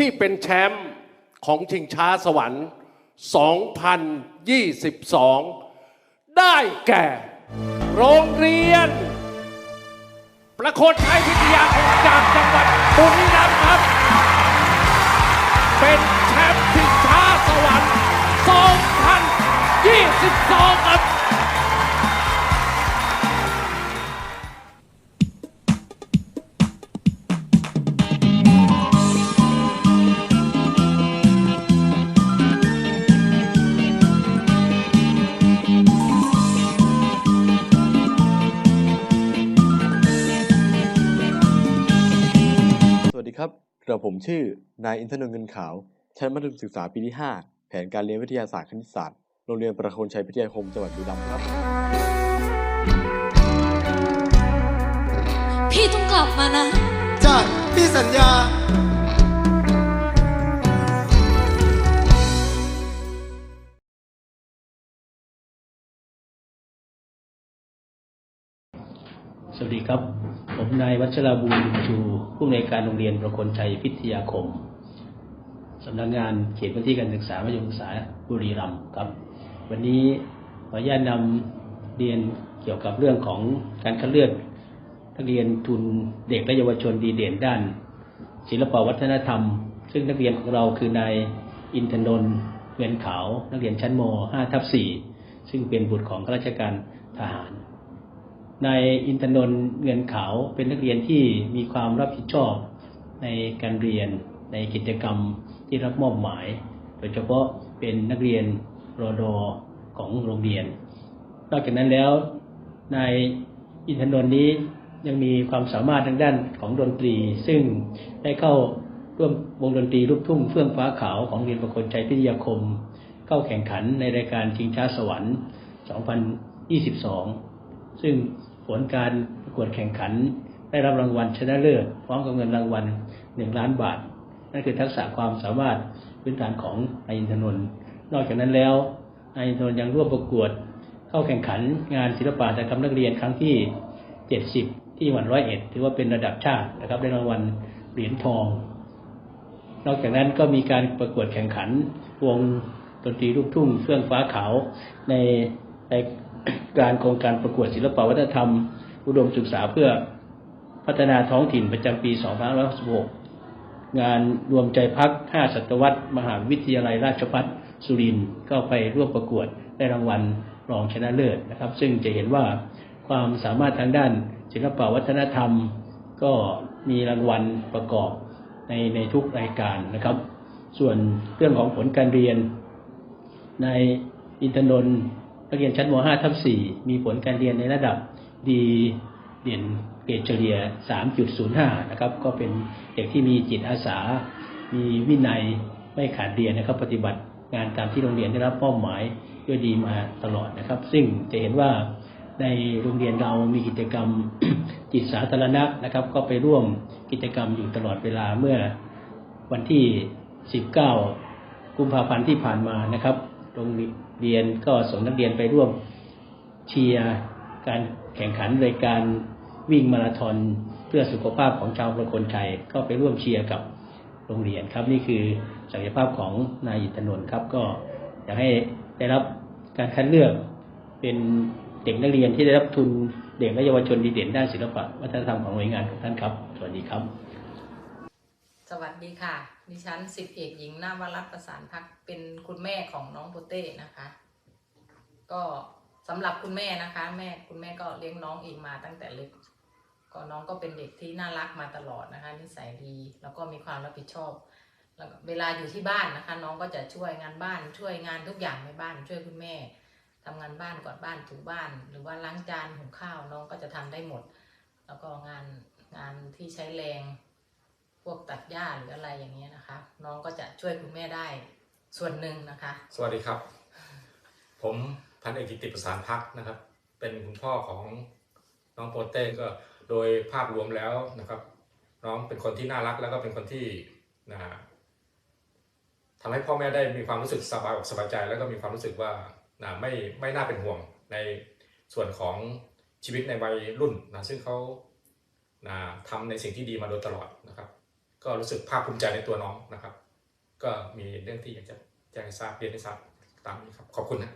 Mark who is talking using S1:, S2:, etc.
S1: ที่เป็นแชมป์ของชิงช้าสวรรค์ 2022 ได้แก่ โรงเรียน ประโคนชัยวิทยาคมจากจังหวัดบุรีรัมย์ครับ เป็นแชมป์ชิงช้าสวรรค์ 2022 ครับ
S2: ดีครับกระผมชื่อนายอินทนนท์เงินขาว ชั้นมัธยมศึกษาปีที่ 5 แผนการเรียนวิทยาศาสตร์คณิตศาสตร์ โรงเรียนประโคนชัยพิทยาคม จังหวัดบุรีรัมย์ครับ
S3: พี่ต้องกลับมานะ
S4: จ้ะพี่สัญญา
S5: สวัสดีครับ ผมนายวัชราบุญชูผู้อำนวยการโรงเรียนประคนชัยพิทยาคมสำนักงานเขตพื้นที่การศึกษามัธยมศึกษาบุรีรัมย์ครับ วันนี้ขออนุญาตนำเรียนเกี่ยวกับเรื่องของการคัดเลือกนักเรียนทุนเด็กและเยาวชนดีเด่นด้าน ศิลปวัฒนธรรม ซึ่งนักเรียนของเราคือนายอินทนนท์เงินขาว นักเรียนชั้นม 5 ทับ4ซึ่งเป็นบุตรของข้าราชการทหาร นายอินทนนท์เงินขาวเป็นนักเรียนที่มีความรับผิดชอบในการเรียนในกิจกรรมที่รับมอบหมาย โดยเฉพาะเป็นนักเรียนรอดอของโรงเรียน นอกจากนั้นแล้วนายอินทนนท์นี้ยังมีความสามารถทางด้านของดนตรี ซึ่งได้เข้าร่วมวงดนตรีลูกทุ่งเฟื่องฟ้าขาวของเรียนประคนชัยพิทยาคม เข้าแข่งขันในรายการชิงช้าสวรรค์ 2022 ซึ่ง ผลการประกวดแข่งขัน ได้รับรางวัลชนะเลิศพร้อมกับเงินรางวัล1ล้านบาท นั่นคือทักษะความสามารถพื้นฐานของนายอินทนนท์นอกจากนั้นแล้วนายอินทนนท์ยังร่วมประกวดเข้าแข่งขันงานศิลปะแต่กรรมนักเรียนครั้งที่ 70 ที่จังหวัดร้อยเอ็ดถือว่าเป็นระดับชาตินะครับได้รางวัลเหรียญทอง นอกจากนั้นก็มีการประกวดแข่งขันวงดนตรีลูกทุ่งเฟื่องฟ้าขาวในใน การโครงการประกวดศิลปวัฒนธรรม อุดมศึกษาเพื่อพัฒนาท้องถิ่นประจำปี 2566 งานรวมใจพัก 5 ศตวรรษ มหาวิทยาลัยราชภัฏสุรินทร์ก็ไปร่วมประกวดได้รางวัลรองชนะเลิศนะครับ ซึ่งจะเห็นว่าความสามารถทางด้านศิลปวัฒนธรรม ก็มีรางวัลประกอบในในทุกรายการนะครับ ส่วนเรื่องของผลการเรียน ในอินทนนท์ นักเรียนชั้นม .5 ทับ4มีผลการเรียนในระดับดีเด่นเกรดเฉลี่ย 3.05 นะครับ ก็เป็นเด็กที่มีจิตอาสา มีวินัยไม่ขาดเรียนนะครับ ปฏิบัติงานตามที่โรงเรียนได้รับมอบหมายด้วยดีมาตลอดนะครับ ซึ่งจะเห็นว่าในโรงเรียนเรามีกิจกรรมจิตสาธารณะนะครับ ก็ไปร่วมกิจกรรมอยู่ตลอดเวลาเมื่อวันที่ 19 กุมภาพันธ์ที่ผ่านมานะครับ รงเรียนก็ส่งนักเรียนไปร่วมเชียร์การแข่งขันรายการวิ่งมาราธอนเพื่อสุขภาพของชาวประคนชัยก็ไปร่วมเชียร์กับโรงเรียนครับ นี่คือศักยภาพของนายอินทนนท์ครับ ก็อยากให้ได้รับการคัดเลือกเป็นเด็กนักเรียนที่ได้รับทุนเด็กและเยาวชนดีเด่นด้านศิลปะวัฒนธรรมของหน่วยงานของท่านครับ สวัสดีครับ
S6: สวัสดีค่ะ ดิฉันสิบเอกหญิงนาวรัตน์ประสานพักเป็นคุณแม่ของน้องโปเต้นะคะ ก็สำหรับคุณแม่นะคะ แม่คุณแม่ก็เลี้ยงน้องเองมาตั้งแต่เล็กก็น้องก็เป็นเด็กที่น่ารักมาตลอดนะคะ นิสัยดีแล้วก็มีความรับผิดชอบแล้วเวลาอยู่ที่บ้านนะคะ น้องก็จะช่วยงานบ้านช่วยงานทุกอย่างในบ้านช่วยคุณแม่ทำงานบ้านกวาดบ้านถูบ้าน หรือว่าล้างจานหุงข้าวน้องก็จะทำได้หมด แล้วก็งานงานที่ใช้แรง พวกตัดหญ้าหรืออะไรอย่างเงี้ยนะคะ น้องก็จะช่วยคุณแม่ได้ส่วนหนึ่งนะคะ
S7: สวัสดีครับ ผมพันเอกกิติประสานพักนะครับ เป็นคุณพ่อของน้องโปเต้ก็โดยภาพรวมแล้วนะครับ น้องเป็นคนที่น่ารักแล้วก็เป็นคนที่นะทำให้พ่อแม่ได้มีความรู้สึกสบายอกสบายใจ แล้วก็มีความรู้สึกว่านะไม่ไม่น่าเป็นห่วงในส่วนของชีวิตในวัยรุ่นนะซึ่งเขานะทำในสิ่งที่ดีมาโดยตลอดนะครับ ก็รู้สึกภาคภูมิใจในตัวน้องนะครับ ก็มีเรื่องที่อยากจะแจ้งให้ทราบเรียนให้ทราบตามนี้ครับขอบคุณนะ